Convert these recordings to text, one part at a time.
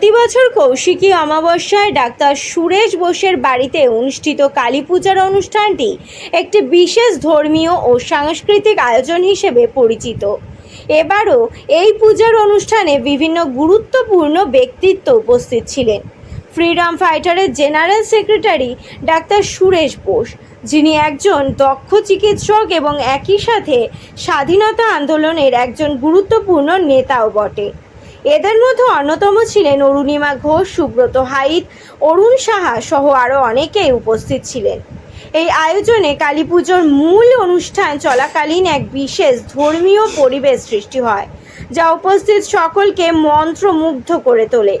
প্রতি বছর কৌশিকী অমাবস্যায় ডাক্তার সুরেশ বোসের বাড়িতে অনুষ্ঠিত কালী পূজার অনুষ্ঠানটি একটি বিশেষ ধর্মীয় ও সাংস্কৃতিক আয়োজন হিসেবে পরিচিত। এবারও এই পূজার অনুষ্ঠানে বিভিন্ন গুরুত্বপূর্ণ ব্যক্তিত্ব উপস্থিত ছিলেন। Freedom ফাইটারের general secretary doctor Suresh Bose, যিনি একজন দক্ষ চিকিৎসক এবং একই সাথে স্বাধীনতা আন্দোলনের একজন গুরুত্বপূর্ণ নেতাও বটে। এদের মধ্যে অন্যতম ছিলেন অরুণিমা ঘোষ, সুব্রত হাইত, অরুণ সাহা সহ আরও অনেকেই উপস্থিত ছিলেন। এই আয়োজনে কালী পুজোর মূল অনুষ্ঠান চলাকালীন এক বিশেষ ধর্মীয় পরিবেশ সৃষ্টি হয়, যা উপস্থিত সকলকে মন্ত্রমুগ্ধ করে তোলে।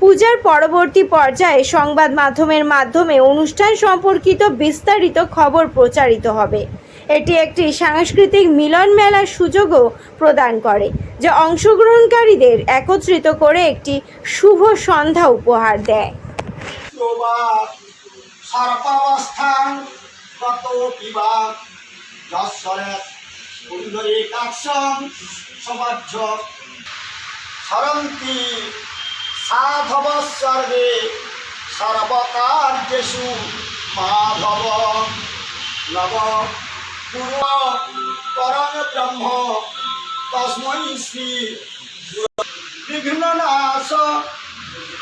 পূজার পরবর্তী পর্যায়ে সংবাদ মাধ্যমের মাধ্যমে অনুষ্ঠান সম্পর্কিত বিস্তারিত খবর প্রচারিত হবে। এটি একটি সাংস্কৃতিক মিলন মেলার সুযোগও প্রদান করে, যা অংশগ্রহণকারীদের একত্রিত করে একটি শুভ সন্ধ্যা উপহার দেয়। সাধব সর্বে সর্বকার্যেষু মাধব। নব পূর্ব পরম ব্রহ্ম। তস্মৈ শ্রী বিঘ্ন নাশ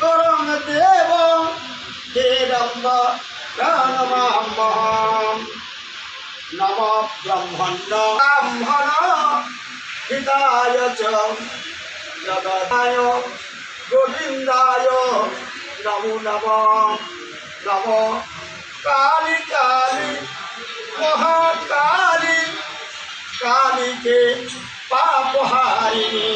করং দেব। হেরম্ব প্রাণমাম্যহম নম ব্রহ্মণ্য ব্রাহ্মণ। হিতায় জগদায় গোবিন্দায় নমো নম নম। কালী কালী মহাকালী কালীকে পাপহারিণী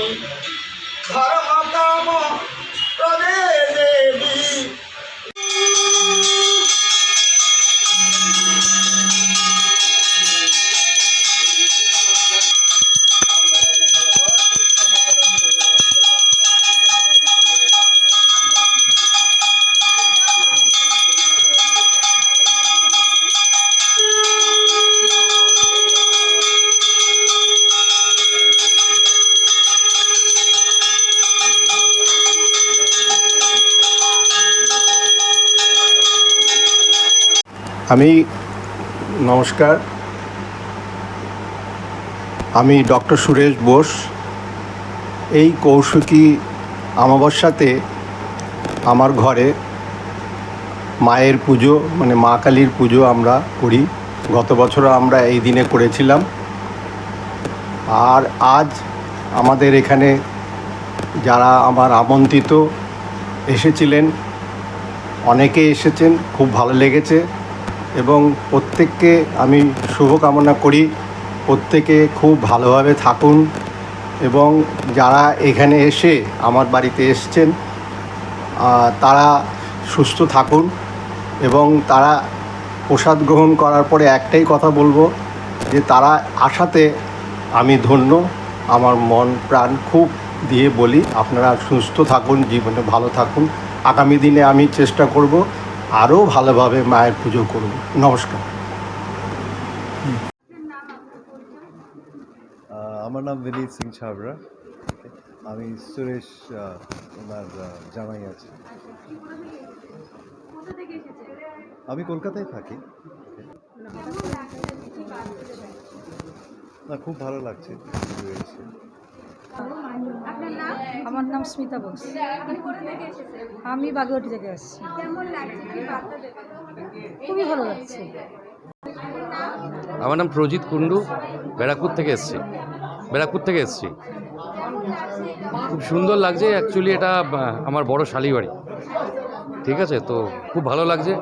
আমি, নমস্কার। আমি ডক্টর সুরেশ বোস। এই কৌশিকী অমাবস্যাতে আমার ঘরে মায়ের পুজো মানে মা কালীর পুজো আমরা করি। গত বছর আমরা এই দিনে করেছিলাম। আর আজ আমাদের এখানে যারা আমার আমন্ত্রিত এসেছিলেন, অনেকে এসেছেন, খুব ভালো লেগেছে। এবং প্রত্যেককে আমি শুভকামনা করি। প্রত্যেকে খুব ভালোভাবে থাকুন এবং যারা এখানে এসে আমার বাড়িতে এসছেন তারা সুস্থ থাকুন এবং তারা প্রসাদ গ্রহণ করার পরে একটাই কথা বলব, যে তারা আশাতে আমি ধন্য। আমার মন, প্রাণ খুব দিয়ে বলি, আপনারা সুস্থ থাকুন, জীবনে ভালো থাকুন। আগামী দিনে আমি চেষ্টা করব আরও ভালোভাবে মায়ের পুজো করব নমস্কার। আমার নাম বিনীত সিং ছাবরা আমি সুরেশ ওনার জামাই আছি। আমি কলকাতায় থাকি। না, খুব ভালো লাগছে। আমার নাম স্মিতা বোস আমি বাগেরহাটি থেকে আসছি। খুবই ভালো লাগছে। আমার নাম প্রজিত কুণ্ডু ব্যারাকপুর থেকে এসেছি। ব্যারাকপুর থেকে এসেছি। খুব সুন্দর লাগছে অ্যাকচুয়ালি এটা আমার বড় শালিবাড়ি ঠিক আছে তো খুব ভালো লাগছে।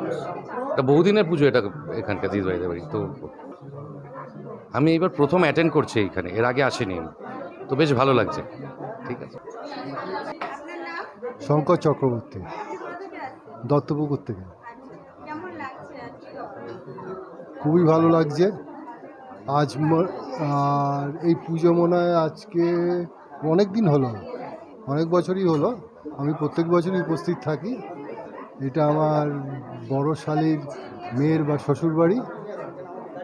এটা বহুদিনের পুজো এটা এখানকার দিদিবাড়িতে বাড়ি তো আমি এবার প্রথম অ্যাটেন্ড করছি এইখানে এর আগে আসেনি আমি। তো বেশ ভালো লাগছে। ঠিক আছে। শঙ্কর চক্রবর্তী, দত্তপুকুর থেকে খুবই ভালো লাগছে। আজ আর এই পুজো মনে হয় আজকে অনেক দিন হলো, অনেক বছরই হলো। আমি প্রত্যেক বছরই উপস্থিত থাকি। এটা আমার বড় শালীর মেয়ের বা শ্বশুর বাড়ি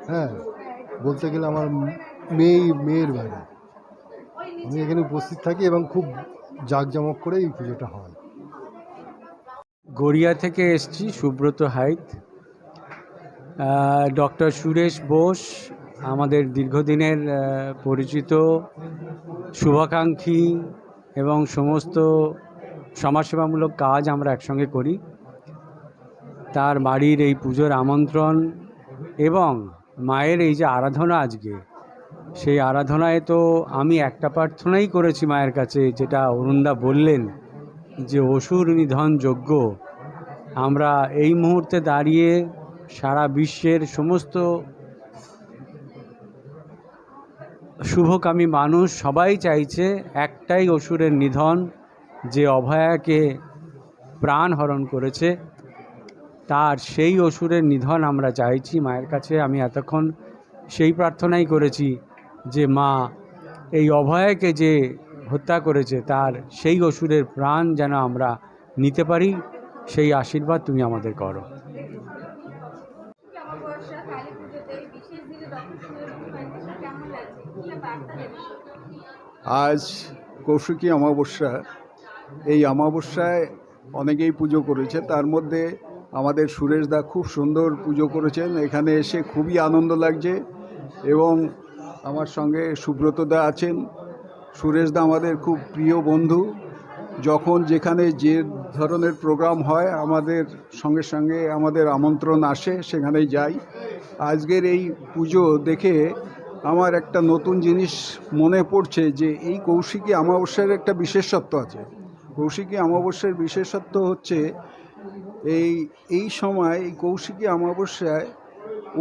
হ্যাঁ বলতে গেলে আমার মেয়ে, মেয়ের বাড়ি। আমি এখানে উপস্থিত থাকি এবং খুব জাঁকজমক করে এই পুজোটা হয়। গড়িয়া থেকে এসছি, সুব্রত হাইত। ডক্টর সুরেশ বোস, আমাদের দীর্ঘদিনের পরিচিত, শুভাকাঙ্ক্ষী এবং সমস্ত সমাজসেবামূলক কাজ আমরা একসঙ্গে করি। তার বাড়ির এই পুজোর আমন্ত্রণ এবং মায়ের এই যে আরাধনা আজকে সেই আরাধনায় তো আমি একটা প্রার্থনাই করেছি মায়ের কাছে, যেটা অরুণদা বললেন যে, অসুর নিধন যজ্ঞ। আমরা এই মুহূর্তে দাঁড়িয়ে সারা বিশ্বের সমস্ত শুভকামী মানুষ সবাই চাইছে একটাই অসুরের নিধন, যে অভয়াকে প্রাণ হরণ করেছে। তার সেই অসুরের নিধন আমরা চাইছি মায়ের কাছে। আমি এতক্ষণ সেই প্রার্থনাই করেছি। যে মা এই অভয়াকে যে হত্যা করেছে, তার সেই অসুরের প্রাণ যেন আমরা নিতে পারি, সেই আশীর্বাদ তুমি আমাদের করো। আজ কৌশিকী অমাবস্যা, এই অমাবস্যায় অনেকেই পুজো করেছে। তার মধ্যে আমাদের সুরেশদা খুব সুন্দর পুজো করেছেন। এখানে এসে খুবই আনন্দ লাগছে এবং আমার সঙ্গে সুব্রতদা আছেন। সুরেশদা আমাদের খুব প্রিয় বন্ধু। যখন যেখানে যে ধরনের প্রোগ্রাম হয়, আমাদের সঙ্গে সঙ্গে আমাদের আমন্ত্রণ আসে, সেখানেই যাই। আজকের এই পুজো দেখে আমার একটা নতুন জিনিস মনে পড়ছে যে, এই কৌশিকী অমাবস্যার একটা বিশেষত্ব আছে। কৌশিকী অমাবস্যার বিশেষত্ব হচ্ছে, এই এই সময় এই কৌশিকী অমাবস্যায়